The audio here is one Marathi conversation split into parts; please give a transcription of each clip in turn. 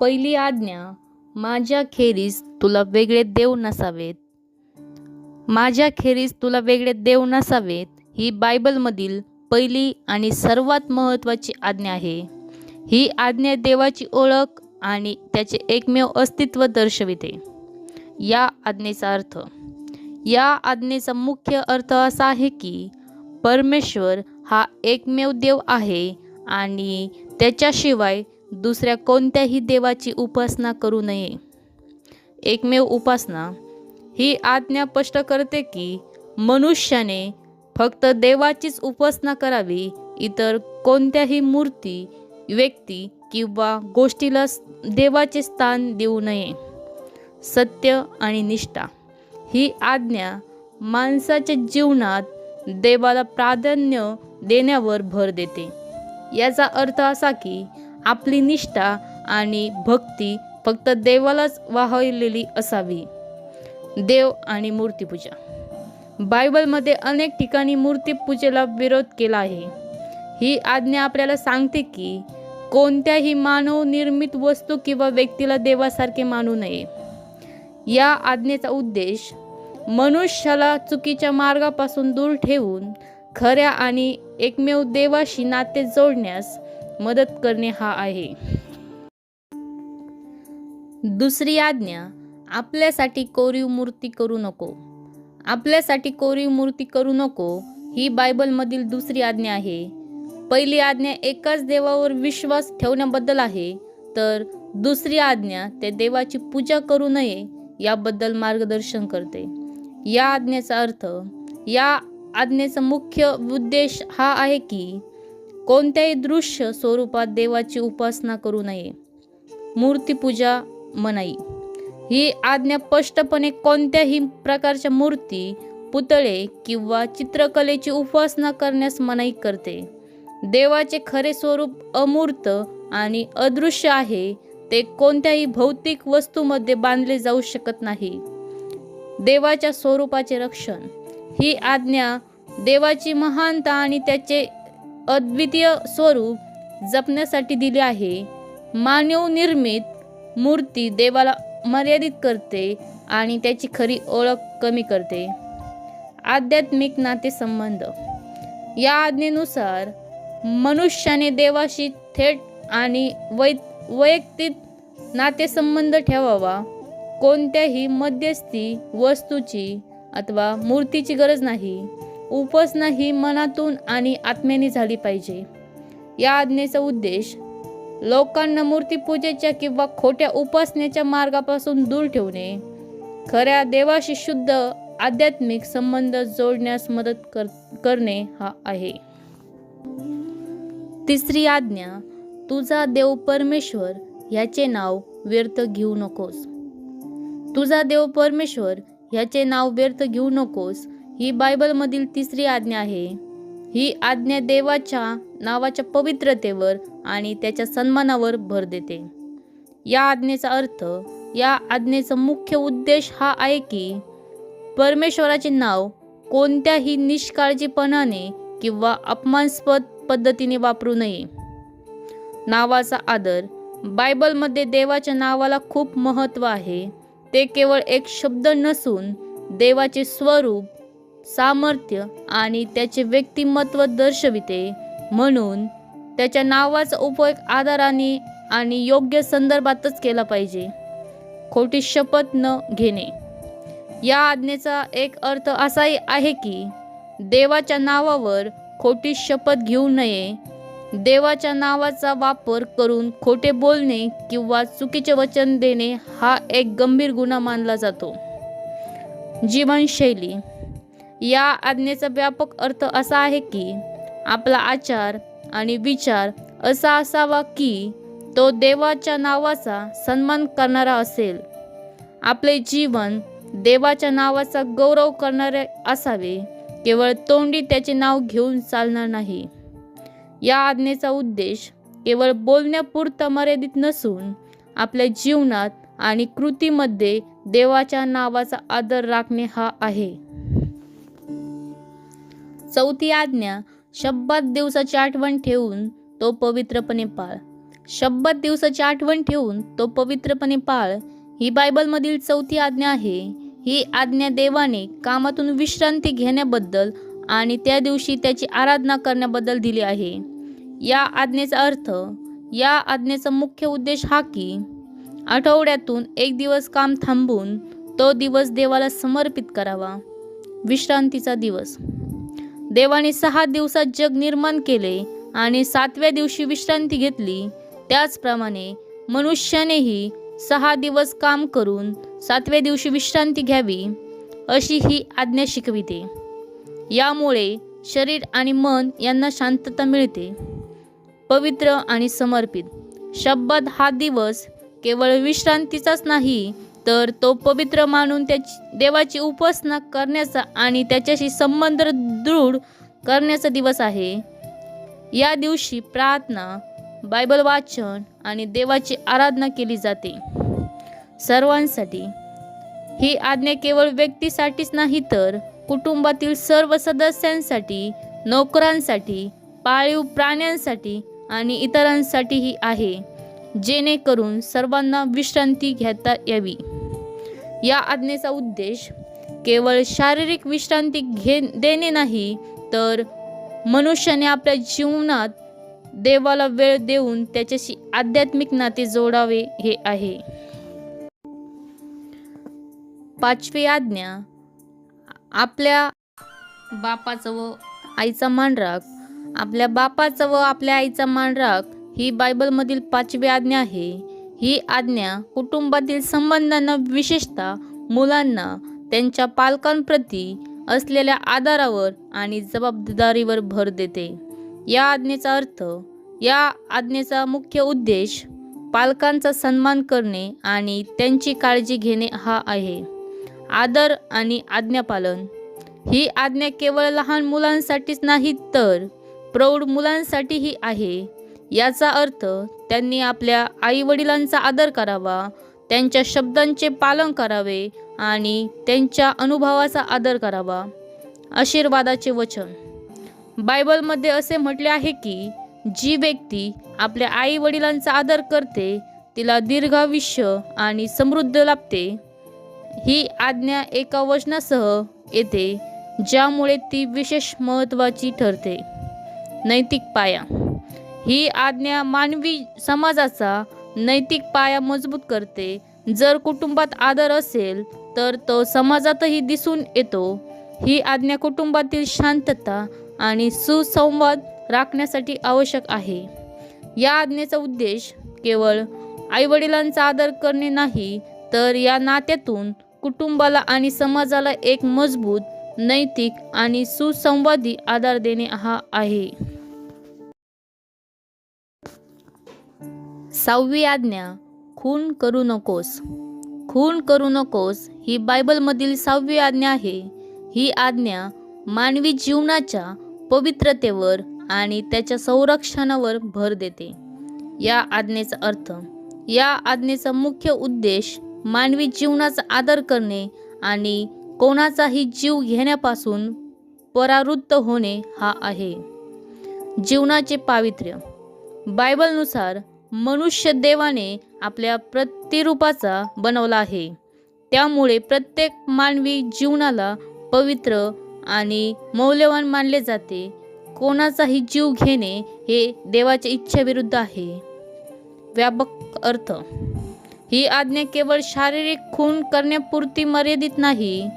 पहिली आज्ञा माझ्या खेरीस तुला वेगळे देव नसावेत. माझ्या खेरीस तुला वेगळे देव नसावेत ही बायबलमधील पहिली आणि सर्वात महत्त्वाची आज्ञा आहे. ही आज्ञा देवाची ओळख आणि त्याचे एकमेव अस्तित्व दर्शविते. या आज्ञेचा अर्थ. या आज्ञेचा मुख्य अर्थ असा आहे की परमेश्वर हा एकमेव देव आहे आणि त्याच्याशिवाय दुसऱ्या कोणत्याही देवाची उपासना करू नये. एकमेव उपासना ही आज्ञा स्पष्ट करते की मनुष्याने फक्त देवाचीच उपासना करावी इतर कोणत्याही मूर्ती व्यक्ती किंवा गोष्टीला देवाचे स्थान देऊ नये. सत्य आणि निष्ठा ही आज्ञा माणसाच्या जीवनात देवाला प्राधान्य देण्यावर भर देते. याचा अर्थ असा की आपली निष्ठा आणि भक्ती फक्त देवालाच वाहिलेली असावी. देव आणि मूर्तीपूजा बायबलमध्ये अनेक ठिकाणी मूर्तीपूजेला विरोध केला आहे. ही आज्ञा आपल्याला सांगते की कोणत्याही मानव निर्मित वस्तू किंवा व्यक्तीला देवासारखे मानू नये. या आज्ञेचा उद्देश मनुष्याला चुकीच्या मार्गापासून दूर ठेवून खऱ्या आणि एकमेव देवाशी नाते जोडण्यास मदत करणे हा आहे. दुसरी आज्ञा आपल्यासाठी कोरीव मूर्ती करू नको. आपल्यासाठी कोरीव मूर्ती करू नको ही बायबलमधील दुसरी आज्ञा आहे. पहिली आज्ञा एकाच देवावर विश्वास ठेवण्याबद्दल आहे तर दुसरी आज्ञा त्या देवाची पूजा करू नये याबद्दल मार्गदर्शन करते. या आज्ञेचा अर्थ या आज्ञेचा मुख्य उद्देश हा आहे की कोणत्याही दृश्य स्वरूपात देवाची उपासना करू नये. मूर्तीपूजा मनाई. ही आज्ञा स्पष्टपणे कोणत्याही प्रकारच्या मूर्ती पुतळे किंवा चित्रकलेची उपासना करण्यास मनाई करते. देवाचे खरे स्वरूप अमूर्त आणि अदृश्य आहे. ते कोणत्याही भौतिक वस्तूमध्ये बांधले जाऊ शकत नाही. देवाच्या स्वरूपाचे रक्षण. ही आज्ञा देवाची महानता आणि त्याचे अद्वितीय स्वरूप जपण्यासाठी दिले आहे. मानव निर्मित मूर्ती देवाला मर्यादित करते आणि त्याची खरी ओळख कमी करते. आध्यात्मिक नातेसंबंध. या आज्ञेनुसार मनुष्याने देवाशी थेट आणि वै वैयक्तिक नातेसंबंध ठेवावा. कोणत्याही मध्यस्थी वस्तूची अथवा मूर्तीची गरज नाही. उपासना ही मनातून आणि आत्म्याने झाली पाहिजे. या आज्ञेचा उद्देश लोकांना मूर्तीपूजेच्या किंवा खोट्या उपासनेच्या मार्गापासून दूर ठेवणे खऱ्या देवाशी शुद्ध आध्यात्मिक संबंध जोडण्यास मदत कर करणे हा आहे. तिसरी आज्ञा तुझा देव परमेश्वर ह्याचे नाव व्यर्थ घेऊ नकोस. तुझा देव परमेश्वर ह्याचे नाव व्यर्थ घेऊ नकोस ही बायबलमधील तिसरी आज्ञा आहे. ही आज्ञा देवाच्या नावाच्या पवित्रतेवर आणि त्याच्या सन्मानावर भर देते. या आज्ञेचा अर्थ या आज्ञेचा मुख्य उद्देश हा आहे की परमेश्वराचे नाव कोणत्याही निष्काळजीपणाने किंवा अपमानस्पद पद्धतीने वापरू नये. नावाचा आदर बायबलमध्ये देवाच्या नावाला खूप महत्त्व आहे. ते केवळ एक शब्द नसून देवाचे स्वरूप सामर्थ्य आणि त्याचे व्यक्तिमत्व दर्शविते. म्हणून त्याच्या नावाचा उपयोग आदराने आणि योग्य संदर्भातच केला पाहिजे. खोटी शपथ न घेणे. या आज्ञेचा एक अर्थ असाही आहे की देवाच्या नावावर खोटी शपथ घेऊ नये. देवाच्या नावाचा वापर करून खोटे बोलणे किंवा चुकीचे वचन देणे हा एक गंभीर गुन्हा मानला जातो. जीवनशैली या आज्ञेचा व्यापक अर्थ असा आहे की आपला आचार आणि विचार असा असावा की तो देवाच्या नावाचा सन्मान करणारा असेल. आपले जीवन देवाच्या नावाचा गौरव करणारे असावे केवळ तोंडी त्याचे नाव घेऊन चालणार नाही. या आज्ञेचा उद्देश केवळ बोलण्यापुरता मर्यादित नसून आपल्या जीवनात आणि कृतीमध्ये देवाच्या नावाचा आदर राखणे हा आहे. चौथी आज्ञा शब्दात दिवसाची आठवण ठेवून तो पवित्रपणे पाळ. शब्दात दिवसाची आठवण ठेवून तो पवित्रपणे पाळ ही बायबलमधील चौथी आज्ञा आहे. ही आज्ञा देवाने कामातून विश्रांती घेण्याबद्दल आणि त्या दिवशी त्याची आराधना करण्याबद्दल दिली आहे. या आज्ञेचा अर्थ या आज्ञेचा मुख्य उद्देश हा की आठवड्यातून एक दिवस काम थांबून तो दिवस देवाला समर्पित करावा. विश्रांतीचा दिवस. देवाने सहा दिवसात जग निर्माण केले आणि सातव्या दिवशी विश्रांती घेतली. त्याचप्रमाणे मनुष्यानेही सहा दिवस काम करून सातव्या दिवशी विश्रांती घ्यावी अशी ही आज्ञा शिकविते. यामुळे शरीर आणि मन यांना शांतता मिळते. पवित्र आणि समर्पित. शब्द हा दिवस केवळ विश्रांतीचाच नाही तर तो पवित्र मानून त्याची देवाची उपासना करण्याचा आणि त्याच्याशी संबंध दृढ करण्याचा दिवस आहे. या दिवशी प्रार्थना बायबल वाचन आणि देवाची आराधना केली जाते. सर्वांसाठी. ही आज्ञा केवळ व्यक्तीसाठीच नाही तर कुटुंबातील सर्व सदस्यांसाठी नोकरांसाठी पाळीव प्राण्यांसाठी आणि इतरांसाठीही आहे. जेणेकरून सर्वांना विश्रांती घेता यावी. या आज्ञेचा उद्देश केवळ शारीरिक विश्रांती घे देणे नाही तर मनुष्याने आपल्या जीवनात देवाला वेळ देऊन त्याच्याशी आध्यात्मिक नाते जोडावे हे आहे. पाचवी आज्ञा आपल्या बापाचं व आईचा मान राख आपल्या बापाचं व आपल्या आईचा मान राख ही बायबलमधील पाचवी आज्ञा आहे. ही आज्ञा कुटुंबातील संबंधांना विशेषतः मुलांना त्यांच्या पालकांप्रती असलेल्या आधारावर आणि जबाबदारीवर भर देते. या आज्ञेचा अर्थ या आज्ञेचा मुख्य उद्देश पालकांचा सन्मान करणे आणि त्यांची काळजी घेणे हा आहे. आदर आणि आज्ञापालन. ही आज्ञा केवळ लहान मुलांसाठीच नाही तर प्रौढ मुलांसाठीही आहे. याचा अर्थ त्यांनी आपल्या आईवडिलांचा आदर करावा त्यांच्या शब्दांचे पालन करावे आणि त्यांच्या अनुभवाचा आदर करावा. आशीर्वादाचे वचन. बायबलमध्ये असे म्हटले आहे की जी व्यक्ती आपल्या आई वडिलांचा आदर करते तिला दीर्घायुष्य आणि समृद्ध लाभते. ही आज्ञा एका वचनासह येते ज्यामुळे ती विशेष महत्त्वाची ठरते. नैतिक पाया. ही आज्ञा मानवी समाजाचा नैतिक पाया मजबूत करते. जर कुटुंबात आदर असेल तर तो समाजातही दिसून येतो. ही आज्ञा कुटुंबातील शांतता आणि सुसंवाद राखण्यासाठी आवश्यक आहे. या आज्ञेचा उद्देश केवळ आईवडिलांचा आदर करणे नाही तर या नात्यातून कुटुंबाला आणि समाजाला एक मजबूत नैतिक आणि सुसंवादी आधार देणे हा आहे. सहावी आज्ञा खून करू नकोस. खून करू नकोस ही बायबलमधील सहावी आज्ञा आहे. ही आज्ञा मानवी जीवनाच्या पवित्रतेवर आणि त्याच्या संरक्षणावर भर देते. या आज्ञेचा अर्थ या आज्ञेचा मुख्य उद्देश मानवी जीवनाचा आदर करणे आणि कोणाचाही जीव घेण्यापासून परावृत्त होणे हा आहे. जीवनाचे पावित्र्य. बायबलनुसार मनुष्य देवाने आपल्या प्रतिरूपाचा बनवला आहे. त्यामुळे प्रत्येक मानवी जीवनाला पवित्र आणि मौल्यवान मानले जाते. कोणाचाही जीव घेणे हे देवाच्या इच्छेविरुद्ध आहे. व्यापक अर्थ. ही आज्ञा केवळ शारीरिक खून करण्यापुरती मर्यादित नाही.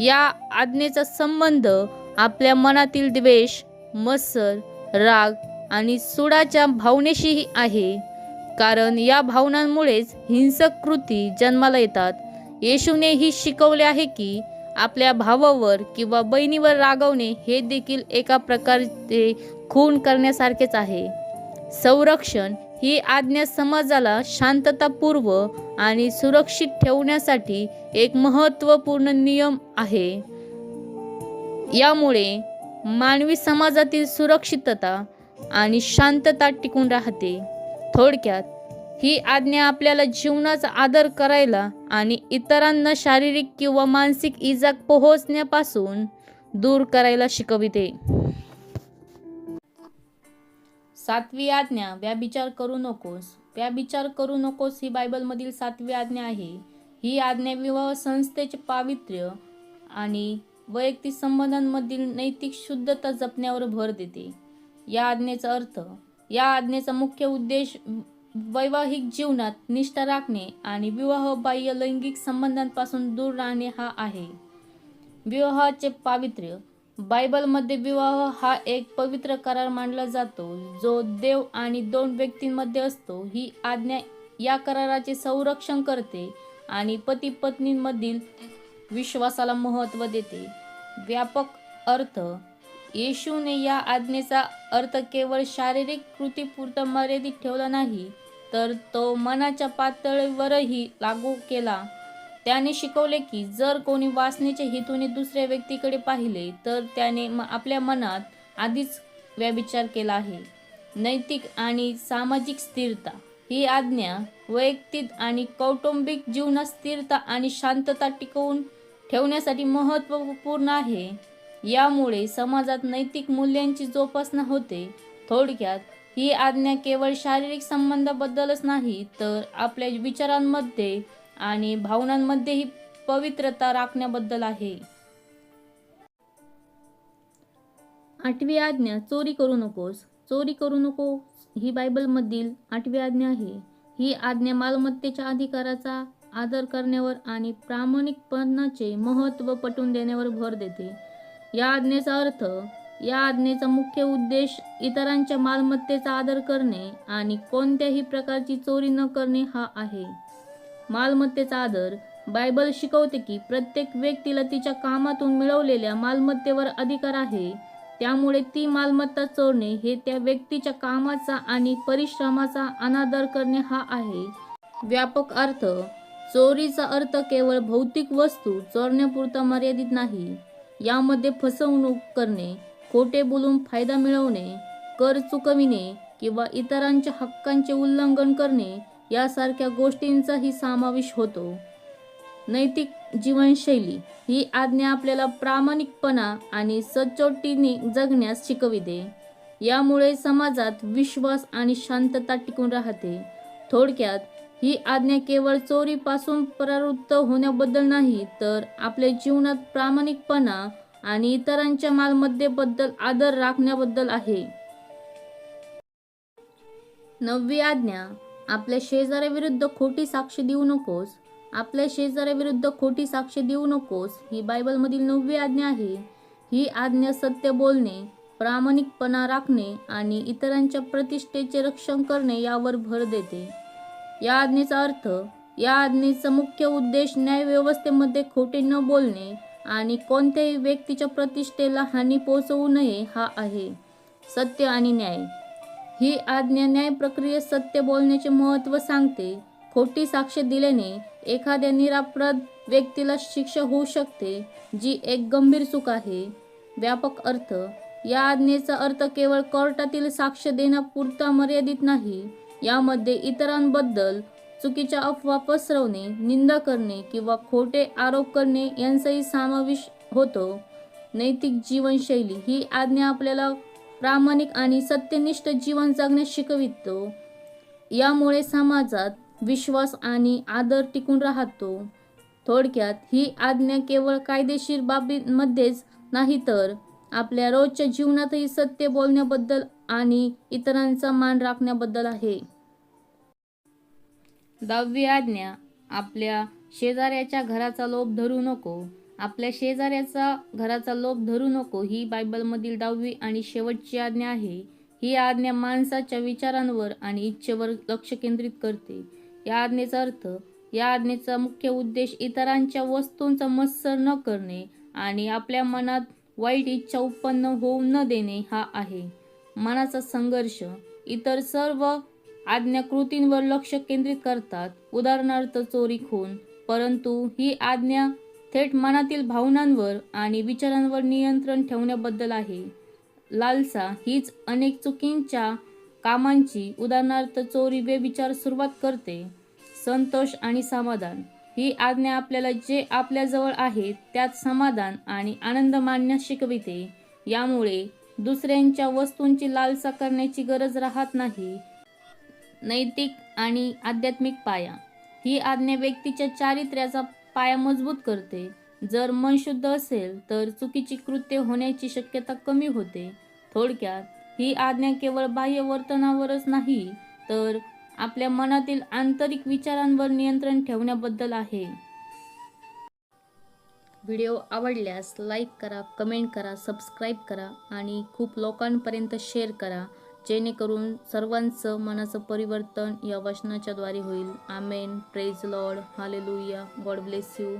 या आज्ञेचा संबंध आपल्या मनातील द्वेष मत्सर राग आणि सुडाच्या भावनेशीही आहे. कारण या भावनांमुळेच हिंसक कृती जन्माला येतात. येशूने ही शिकवले आहे की आपल्या भावावर किंवा बहिणीवर रागवणे हे देखील एका प्रकारचे खून करण्यासारखेच आहे. संरक्षण ही आज्ञा समाजाला शांततापूर्व आणि सुरक्षित ठेवण्यासाठी एक महत्त्वपूर्ण नियम आहे. यामुळे मानवी समाजातील सुरक्षितता आणि शांतता टिकून राहते. थोडक्यात ही आज्ञा आपल्याला जीवनाचा आदर करायला आणि इतरांना शारीरिक किंवा मानसिक इजा पोहोचण्यापासून दूर करायला शिकविते. सातवी आज्ञा व्याभिचार करू नकोस. व्याभिचार करू नकोस ही बायबलमधील सातवी आज्ञा आहे. ही आज्ञा विवाह संस्थेचे पावित्र्य आणि वैयक्तिक संबंधांमधील नैतिक शुद्धता जपण्यावर भर देते. या आज्ञेचा अर्थ या आज्ञेचा मुख्य उद्देश वैवाहिक जीवनात निष्ठा राखणे आणि विवाह बाह्य लैंगिक संबंधांपासून दूर राहणे हा आहे. विवाहाचे पावित्र्य. बायबलमध्ये विवाह हा एक पवित्र करार मानला जातो जो देव आणि दोन व्यक्तींमध्ये असतो. ही आज्ञा या कराराचे संरक्षण करते आणि पती पत्नींमधील विश्वासाला महत्त्व देते. व्यापक अर्थ येशूने या आज्ञेचा अर्थ केवळ शारीरिक कृतीपुरता मर्यादित ठेवला नाही तर तो मनाच्या पातळीवरही लागू केला. त्याने शिकवले की जर कोणी वासनेच्या हेतूने दुसऱ्या व्यक्तीकडे पाहिले तर त्याने म- आपल्या मनात आधीच व्याविचार केला आहे. नैतिक आणि सामाजिक स्थिरता ही आज्ञा वैयक्तिक आणि कौटुंबिक जीवनात स्थिरता आणि शांतता टिकवून ठेवण्यासाठी महत्त्वपूर्ण आहे. यामुळे समाजात नैतिक मूल्यांची जोपासना होते. थोडक्यात ही आज्ञा केवळ शारीरिक संबंधाबद्दलच नाही तर आपल्या विचारांमध्ये आणि भावनांमध्येही पवित्रता राखण्याबद्दल आहे. आठवी आज्ञा चोरी करू नकोस. चोरी करू नको ही बायबलमधील आठवी आज्ञा आहे. ही आज्ञा मालमत्तेच्या अधिकाराचा आदर करण्यावर आणि प्रामाणिकपणाचे महत्त्व पटवून देण्यावर भर देते. या आज्ञेचा अर्थ या आज्ञेचा मुख्य उद्देश इतरांच्या मालमत्तेचा आदर करणे आणि कोणत्याही प्रकारची चोरी न करणे हा आहे. मालमत्तेचा आदर बायबल शिकवते की प्रत्येक व्यक्तीला तिच्या कामातून मिळवलेल्या मालमत्तेवर अधिकार आहे. त्यामुळे ती मालमत्ता चोरणे हे त्या व्यक्तीच्या कामाचा आणि परिश्रमाचा अनादर करणे हा आहे. व्यापक अर्थ चोरीचा अर्थ केवळ भौतिक वस्तू चोरण्यापुरता मर्यादित नाही. यामध्ये फसवणूक करणे खोटे बोलून फायदा मिळवणे कर चुकविणे किंवा इतरांच्या हक्कांचे उल्लंघन करणे यासारख्या गोष्टींचाही समावेश होतो. नैतिक जीवनशैली ही आज्ञा आपल्याला प्रामाणिकपणा आणि सचोटीने जगण्यास शिकविते. यामुळे समाजात विश्वास आणि शांतता टिकून राहते. थोडक्यात ही आज्ञा केवळ चोरीपासून परावृत्त होण्याबद्दल नाही तर आपल्या जीवनात प्रामाणिकपणा आणि इतरांच्या मालमत्तेबद्दल आदर राखण्याबद्दल आहे. नववी आज्ञा आपल्या शेजाऱ्याविरुद्ध खोटी साक्ष देऊ नकोस. आपल्या शेजाऱ्याविरुद्ध खोटी साक्ष देऊ नकोस ही बायबलमधील नववी आज्ञा आहे. ही आज्ञा सत्य बोलणे प्रामाणिकपणा राखणे आणि इतरांच्या प्रतिष्ठेचे रक्षण करणे यावर भर देते. या आज्ञेचा अर्थ या आज्ञेचा मुख्य उद्देश न्यायव्यवस्थेमध्ये खोटे न बोलणे आणि कोणत्याही व्यक्तीच्या प्रतिष्ठेला हानी पोहोचवू नये हा आहे सत्य आणि न्याय. ही आज्ञा न्याय प्रक्रियेत सत्य बोलण्याचे महत्त्व सांगते. खोटी साक्ष दिल्याने एखाद्या निरापराध व्यक्तीला शिक्षा होऊ शकते जी एक गंभीर चूक आहे. व्यापक अर्थ या आज्ञेचा अर्थ केवळ कोर्टातील साक्ष देण्यापुरता मर्यादित नाही यामध्ये इतरांबद्दल चुकीच्या अफवा पसरवणे निंदा करणे किंवा खोटे आरोप करणे यांचाही समावेश होतो. नैतिक जीवनशैली ही आज्ञा आपल्याला प्रामाणिक आणि सत्यनिष्ठ जीवन जगण्यास शिकवितो. यामुळे समाजात विश्वास आणि आदर टिकून राहतो. थोडक्यात ही आज्ञा केवळ कायदेशीर बाबींमध्येच नाही तर आपल्या रोजच्या जीवनातही सत्य बोलण्याबद्दल आणि इतरांचा मान राखण्याबद्दल आहे. दहावी आज्ञा आपल्या शेजाऱ्याच्या घराचा लोभ धरू नको. आपल्या शेजाऱ्याचा घराचा लोभ धरू नको ही बायबलमधील दहावी आणि शेवटची आज्ञा आहे. ही आज्ञा माणसाच्या विचारांवर आणि इच्छेवर लक्ष केंद्रित करते. या आज्ञेचा अर्थ या आज्ञेचा मुख्य उद्देश इतरांच्या वस्तूंचा मत्सर न करणे आणि आपल्या मनात वाईट इच्छा उत्पन्न होऊ न देणे हा आहे. मनाचा संघर्ष इतर सर्व आज्ञा कृतींवर लक्ष केंद्रित करतात. उदाहरणार्थ चोरी खून. परंतु ही आज्ञा थेट मनातील भावनांवर आणि विचारांवर नियंत्रण ठेवण्याबद्दल आहे. लालसा हीच अनेक चुकींच्या कामांची उदाहरणार्थ चोरी बेविचार सुरुवात करते. संतोष आणि समाधान. ही आज्ञा आपल्याला जे आपल्याजवळ आहे त्यात समाधान आणि आनंद मानण्यास शिकविते. यामुळे दुसऱ्यांच्या वस्तूंची लालसा करण्याची गरज राहत नाही. नैतिक आणि आध्यात्मिक पाया. ही आज्ञा व्यक्तीच्या चारित्र्याचा पाया मजबूत करते. जर मन शुद्ध असेल तर चुकीची कृत्य होण्याची शक्यता कमी होते. थोडक्यात ही आज्ञा केवळ बाह्य वर्तनावरच नाही तर आपल्या मनातील आंतरिक विचारांवर नियंत्रण ठेवण्याबद्दल आहे. व्हिडिओ आवडल्यास लाईक करा कमेंट करा सबस्क्राईब करा आणि खूप लोकांपर्यंत शेअर करा जेणेकरून सर्वांचं मनाचं परिवर्तन या वचनाच्या द्वारे होईल. Amen. Praise lord hallelujah God bless you